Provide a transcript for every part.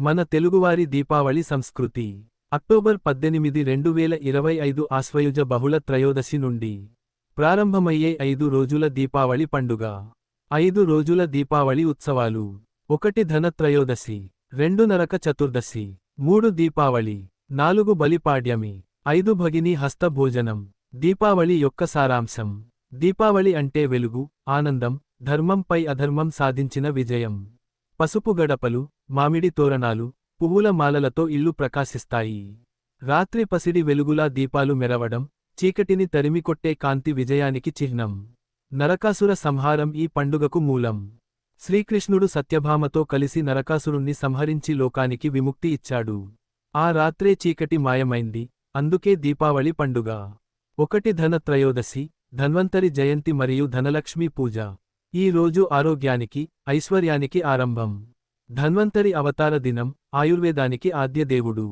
మన తెలుగువారి దీపావళి సంస్కృతి. అక్టోబర్ పద్దెనిమిది రెండు వేల ఇరవై ఐదు ఆశ్వయుజ బహుళ త్రయోదశి నుండి ప్రారంభమయ్యే ఐదు రోజుల దీపావళి పండుగ. ఐదు రోజుల దీపావళి ఉత్సవాలు. ఒకటి ధనత్రయోదశి రెండు నరక చతుర్దశి మూడు దీపావళి నాలుగు బలిపాడ్యమి ఐదు భగిని హస్త భోజనం. దీపావళి యొక్క సారాంశం. దీపావళి అంటే వెలుగు ఆనందం ధర్మంపై అధర్మం సాధించిన విజయం. పసుపు గడపలు మామిడి తోరణాలు పువ్వుల మాలలతో ఇల్లు ప్రకాశిస్తాయి. రాత్రి పసిడి వెలుగులా దీపాలు మెరవడం చీకటిని తరిమికొట్టే కాంతి విజయానికి చిహ్నం. నరకాసుర సంహారం ఈ పండుగకు మూలం. శ్రీకృష్ణుడు సత్యభామతో కలిసి నరకాసురుణ్ణి సంహరించి లోకానికి విముక్తి ఇచ్చాడు. ఆ రాత్రే చీకటి మాయమైంది అందుకే దీపావళి పండుగ. ఒకటి ధనత్రయోదశి ధన్వంతరి జయంతి మరియు ధనలక్ష్మీ పూజ. ఈ రోజు ఆరోగ్యానికి ఐశ్వర్యానికి ఆరంభం. ధన్వంతరి అవతార దినం ఆయుర్వేదానికి ఆద్య దేవుడు.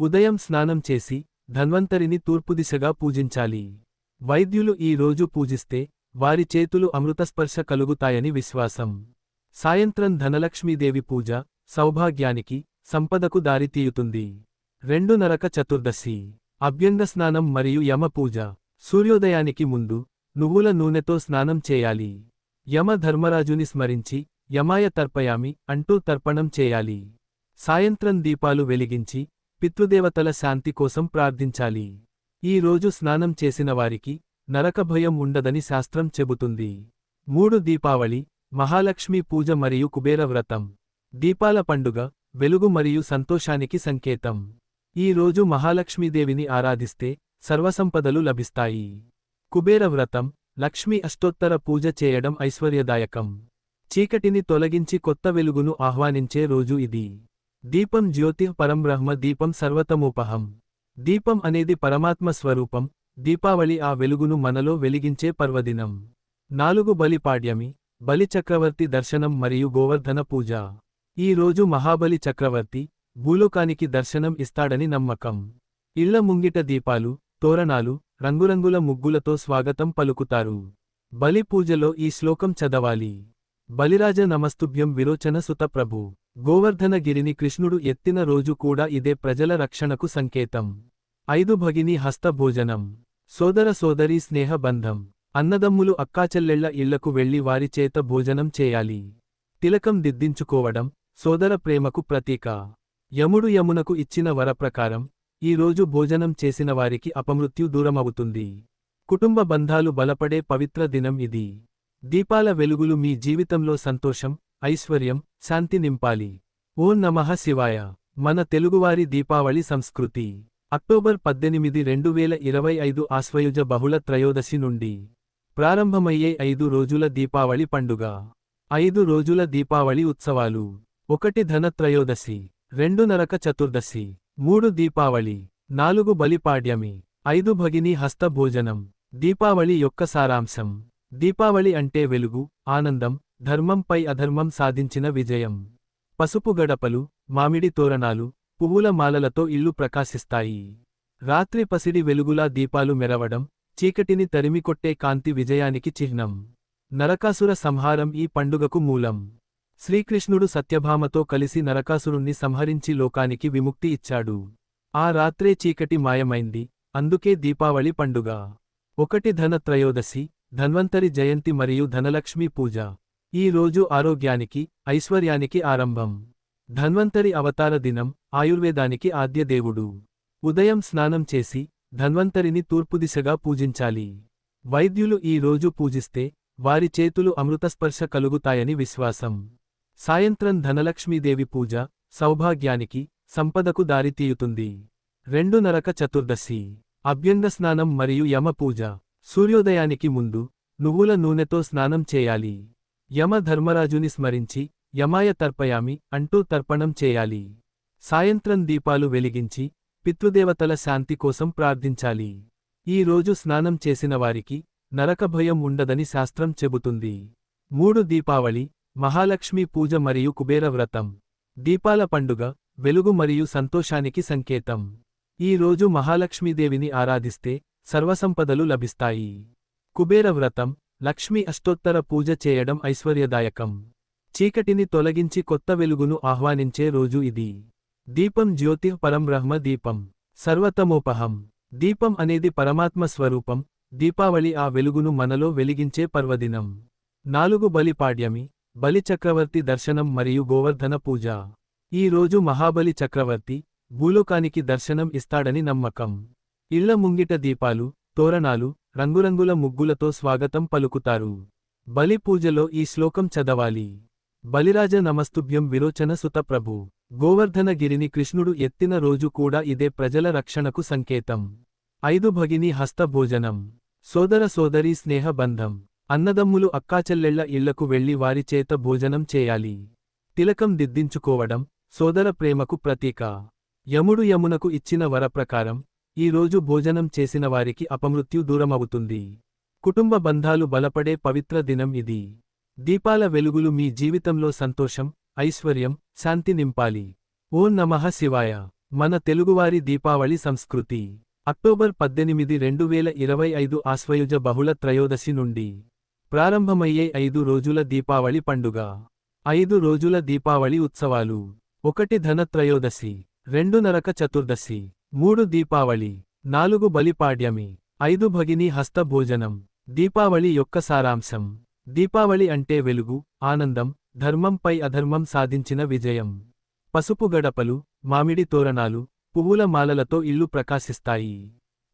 ఉదయం స్నానం చేసి ధన్వంతరిని తూర్పుదిశగా పూజించాలి. వైద్యులు ఈ రోజు పూజిస్తే వారి చేతులు అమృతస్పర్శ కలుగుతాయని విశ్వాసం. సాయంత్రం ధనలక్ష్మీదేవి పూజ సౌభాగ్యానికి సంపదకు దారితీయుతుంది రెండు నరక చతుర్దశి. అభ్యంగ స్నానం మరియు యమ పూజ. సూర్యోదయానికి ముందు నువ్వుల నూనెతో స్నానం చేయాలి. యమ ధర్మరాజుని స్మరించి యమాయ తర్పయామి అంటూ తర్పణం చేయాలి. సాయంత్రం దీపాలు వెలిగించి పితృదేవతల శాంతి కోసం ప్రార్థించాలి. ఈ రోజు స్నానం చేసిన వారికి నరకభయం ఉండదని శాస్త్రం చెబుతుంది. మూడు దీపావళి మహాలక్ష్మి పూజ మరియు కుబేర వ్రతం. దీపాల పండుగ వెలుగు మరియు సంతోషానికి సంకేతం. ఈ రోజు మహాలక్ష్మీదేవిని ఆరాధిస్తే సర్వసంపదలు లభిస్తాయి. కుబేర వ్రతం లక్ష్మీ అష్టోత్తర పూజ చేయడం ఐశ్వర్యదాయకం. చీకటిని తొలగించి కొత్త వెలుగును ఆహ్వానించే రోజు ఇది. దీపం జ్యోతి పరంబ్రహ్మ దీపం సర్వతమోపహం. దీపం అనేది పరమాత్మ స్వరూపం. దీపావళి ఆ వెలుగును మనలో వెలిగించే పర్వదినం. నాలుగు బలిపాడ్యమి బలి చక్రవర్తి దర్శనం మరియు గోవర్ధన పూజ. ఈ రోజు మహాబలి చక్రవర్తి భూలోకానికి దర్శనం ఇస్తాడని నమ్మకం. ఇళ్ళ ముంగిట దీపాలు తోరణాలు రంగురంగుల ముగ్గులతో స్వాగతం పలుకుతారు. బలి పూజలో ఈ శ్లోకం చదవాలి. బలిరాజ నమస్తుభ్యం విరోచన సుత ప్రభు. కృష్ణుడు ఎత్తిన రోజు కూడా ఇదే ప్రజల రక్షణకు సంకేతం. ఐదు భగిని హస్త భోజనం. సోదర సోదరీ స్నేహ బంధం. అన్నదమ్ములు అక్కాచెల్లెళ్ళ ఇళ్ళకు వెళ్ళి వారి చేత భోజనం చేయాలి. తిలకం దిద్దించుకోవడం సోదర ప్రేమకు ప్రతీక. యముడు యమునకు ఇచ్చిన వరప్రకారం ఈ రోజు భోజనం చేసిన వారికి అపమృత్యు దూరమవుతుంది. కుటుంబ బంధాలు బలపడే పవిత్ర దినం ఇది. దీపాల వెలుగులు మీ జీవితంలో సంతోషం ఐశ్వర్యం శాంతి నింపాలి. ఓం నమః శివాయ. మన తెలుగువారి దీపావళి సంస్కృతి. అక్టోబర్ పద్దెనిమిది రెండు వేల ఇరవై ఐదు ఆశ్వయుజ బహుళ త్రయోదశి నుండి ప్రారంభమయ్యే ఐదు రోజుల దీపావళి పండుగ. ఐదు రోజుల దీపావళి ఉత్సవాలు. ఒకటి ధన త్రయోదశి రెండు నరక చతుర్దశి మూడు దీపావళి నాలుగు బలిపాడ్యమి ఐదు భగిని హస్త భోజనం దీపావళి యొక్క సారాంశం. దీపావళి అంటే వెలుగు ఆనందం ధర్మంపై అధర్మం సాధించిన విజయం. పసుపు గడపలు మామిడి తోరణాలు పువ్వుల మాలలతో ఇల్లు ప్రకాశిస్తాయి. రాత్రి పసిడి వెలుగులా దీపాలు మెరవడం చీకటిని తరిమికొట్టే కాంతి విజయానికి చిహ్నం. నరకాసుర సంహారం ఈ పండుగకు మూలం. శ్రీకృష్ణుడు సత్యభామతో కలిసి నరకాసురుణ్ణి సంహరించి లోకానికి విముక్తి ఇచ్చాడు. ఆ రాత్రే చీకటి మాయమైంది. అందుకే దీపావళి పండుగ. ఒకటి ధన త్రయోదశి ధన్వంతరి జయంతి మరియు ధనలక్ష్మీ పూజ. ఈ రోజు ఆరోగ్యానికి ఐశ్వర్యానికి ఆరంభం. ధన్వంతరి అవతార దినం ఆయుర్వేదానికి ఆద్యదేవుడు ఉదయం స్నానం చేసి ధన్వంతరిని తూర్పుదిశగా పూజించాలి. వైద్యులు ఈ రోజు పూజిస్తే వారి చేతులు అమృతస్పర్శ కలుగుతాయని విశ్వాసం. సాయంత్రం ధనలక్ష్మీదేవి పూజ సౌభాగ్యానికి సంపదకు దారితీయుతుంది రెండు నరక చతుర్దశి. అభ్యంగ స్నానం మరియు యమ పూజ. సూర్యోదయానికి ముందు నువ్వుల నూనెతో స్నానం చేయాలి. యమ ధర్మరాజుని స్మరించి యమాయ తర్పయామి అంటూ తర్పణం చేయాలి. సాయంత్రం దీపాలు వెలిగించి పితృదేవతల శాంతి కోసం ప్రార్థించాలి. ఈ రోజు స్నానం చేసిన వారికి నరక భయం ఉండదని శాస్త్రం చెబుతుంది. మూడు దీపావళి మహాలక్ష్మి పూజ మరియు కుబేర వ్రతం. దీపాల పండుగ వెలుగు మరియు సంతోషానికి సంకేతం. ఈ రోజు మహాలక్ష్మీదేవిని ఆరాధిస్తే సర్వసంపదలు లభిస్తాయి. కుబేర వ్రతం లక్ష్మీ అష్టోత్తర పూజ చేయడం ఐశ్వర్యదాయకం. చీకటిని తొలగించి కొత్త వెలుగును ఆహ్వానించే రోజు ఇది. దీపం జ్యోతి పరంబ్రహ్మ దీపం. సర్వతమోపహం. దీపం అనేది పరమాత్మ స్వరూపం. దీపావళి ఆ వెలుగును మనలో వెలిగించే పర్వదినం. నాలుగు బలి పాడ్యమి. బలి చక్రవర్తి దర్శనం మరియు గోవర్ధన పూజ. ఈ రోజు మహాబలి చక్రవర్తి భూలోకానికి దర్శనం ఇస్తాడని నమ్మకం. ఇళ్ళ ముంగిట దీపాలు తోరణాలు రంగురంగుల ముగ్గులతో స్వాగతం పలుకుతారు. బలి పూజలో ఈ శ్లోకం చదవాలి. బలిరాజ నమస్తుభ్యం విరోచన సుతప్రభు గోవర్ధనగిరిని గోవర్ధన గిరిని కృష్ణుడు ఎత్తిన రోజు కూడా ఇదే ప్రజల రక్షణకు సంకేతం. ఐదు భగిని హస్త భోజనం. సోదర సోదరీ స్నేహ బంధం. అన్నదమ్ములు అక్కాచెల్లెళ్ళ ఇళ్ళకు వెళ్ళి వారి చేత భోజనం చేయాలి. తిలకం దిద్దించుకోవడం సోదర ప్రేమకు ప్రతీక. యముడు యమునకు ఇచ్చిన వరప్రకారం ఈ రోజు భోజనం చేసిన వారికి అపమృత్యు దూరమవుతుంది. కుటుంబ బంధాలు బలపడే పవిత్ర దినం ఇది. దీపాల వెలుగులు మీ జీవితంలో సంతోషం ఐశ్వర్యం శాంతి నింపాలి. ఓం నమః శివాయ. మన తెలుగువారి దీపావళి సంస్కృతి. అక్టోబర్ పద్దెనిమిది రెండు వేల ఇరవై ఐదు ఆశ్వయుజ బహుళ త్రయోదశి నుండి ప్రారంభమయ్యే ఐదు రోజుల దీపావళి పండుగ. ఐదు రోజుల దీపావళి ఉత్సవాలు. ఒకటి ధనత్రయోదశి రెండు నరక చతుర్దశి మూడు దీపావళి నాలుగు బలిపాడ్యమి ఐదు భగిని హస్త భోజనం. దీపావళి యొక్క సారాంశం. దీపావళి అంటే వెలుగు ఆనందం ధర్మంపై అధర్మం సాధించిన విజయం. పసుపు గడపలు మామిడి తోరణాలు పువ్వుల మాలలతో ఇల్లు ప్రకాశిస్తాయి.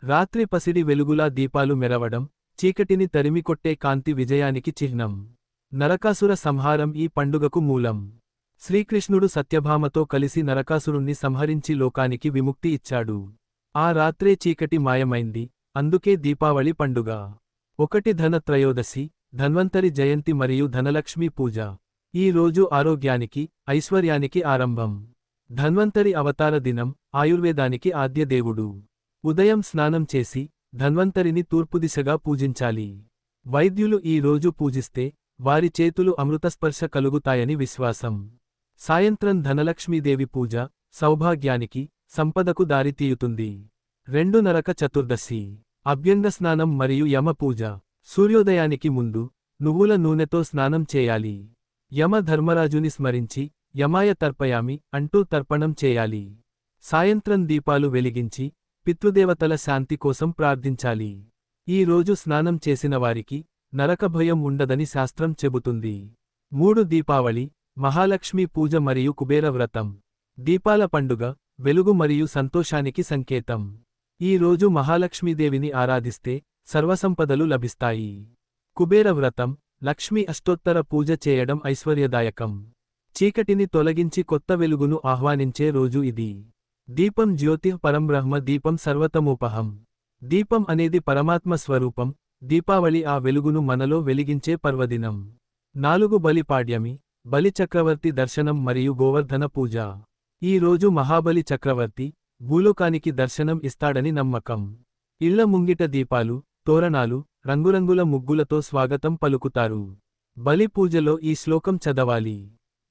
రాత్రి పసిడి వెలుగులా దీపాలు మెరవడం చీకటిని తరిమికొట్టే కాంతి విజయానికి చిహ్నం. నరకాసుర సంహారం ఈ పండుగకు మూలం. శ్రీకృష్ణుడు సత్యభామతో కలిసి నరకాసురుణ్ణి సంహరించి లోకానికి విముక్తి ఇచ్చాడు. ఆ రాత్రే చీకటి మాయమైంది. అందుకే దీపావళి పండుగ. ఒకటి ధన త్రయోదశి ధన్వంతరి జయంతి మరియు ధనలక్ష్మి పూజ. ఈ రోజు ఆరోగ్యానికి ఐశ్వర్యానికి ఆరంభం. ధన్వంతరి అవతార దినం ఆయుర్వేదానికి ఆద్యదేవుడు. ఉదయం స్నానం చేసి ధన్వంతరిని తూర్పుదిశగా పూజించాలి. వైద్యులు ఈ రోజు పూజిస్తే వారి చేతులు అమృతస్పర్శ కలుగుతాయని విశ్వాసం. సాయంత్రం ధనలక్ష్మీదేవి పూజ సౌభాగ్యానికి సంపదకు దారితీయుతుంది రెండు నరక చతుర్దశి. అభ్యంగ స్నానం మరియు యమ పూజ. సూర్యోదయానికి ముందు నువ్వుల నూనెతో స్నానం చేయాలి. యమ ధర్మరాజుని స్మరించి యమాయ తర్పయామి అంటూ తర్పణం చేయాలి. సాయంత్రం దీపాలు వెలిగించి పితృదేవతల శాంతి కోసం ప్రార్థించాలి. ఈ రోజు స్నానం చేసిన వారికి నరక భయం ఉండదని శాస్త్రం చెబుతుంది. మూడు దీపావళి మహాలక్ష్మి పూజ మరియు కుబేర వ్రతం. దీపాల పండుగ వెలుగు మరియు సంతోషానికి సంకేతం. ఈ రోజు మహాలక్ష్మీదేవిని ఆరాధిస్తే సర్వసంపదలు లభిస్తాయి. కుబేర వ్రతం లక్ష్మీ అష్టోత్తర పూజ చేయడం ఐశ్వర్యదాయకం. చీకటిని తొలగించి కొత్త వెలుగును ఆహ్వానించే రోజు ఇది. దీపం జ్యోతిః పరంబ్రహ్మ దీపం సర్వతమూపహం. దీపం అనేది పరమాత్మ స్వరూపం దీపావళి ఆ వెలుగును మనలో వెలిగించే పర్వదినం. నాలుగు బలి పాడ్యమి బలి చక్రవర్తి దర్శనం మరియు గోవర్ధన పూజ. ఈ రోజు మహాబలి చక్రవర్తి భూలోకానికి దర్శనం ఇస్తాడని నమ్మకం. ఇళ్ళ ముంగిట దీపాలు తోరణాలు రంగురంగుల ముగ్గులతో స్వాగతం పలుకుతారు. బలి పూజలో ఈ శ్లోకం చదవాలి.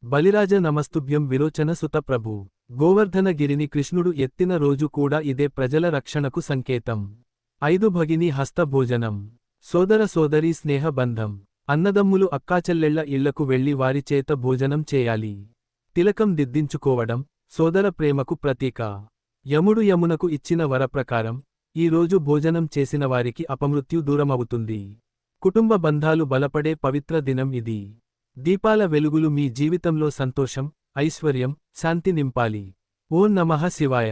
బలిరాజ నమస్తుభ్యం విరోచన సుత ప్రభు. గోవర్ధన గిరిని కృష్ణుడు ఎత్తిన రోజు కూడా ఇదే ప్రజల రక్షణకు సంకేతం. ఐదు భగిని హస్త భోజనం. సోదర సోదరీ స్నేహ బంధం. అన్నదమ్ములు అక్కాచెల్లెళ్ళ ఇళ్ళకు వెళ్ళి వారి చేత భోజనం చేయాలి. తిలకం దిద్దించుకోవడం సోదర ప్రేమకు ప్రతీక. యముడు యమునకు ఇచ్చిన వరప్రకారం ఈ రోజు భోజనం చేసిన వారికి అపమృత్యు దూరమవుతుంది. కుటుంబ బంధాలు బలపడే పవిత్ర దినం ఇది. దీపాల వెలుగులు మీ జీవితంలో సంతోషం ఐశ్వర్యం శాంతి నింపాలి. ఓ నమః శివాయ.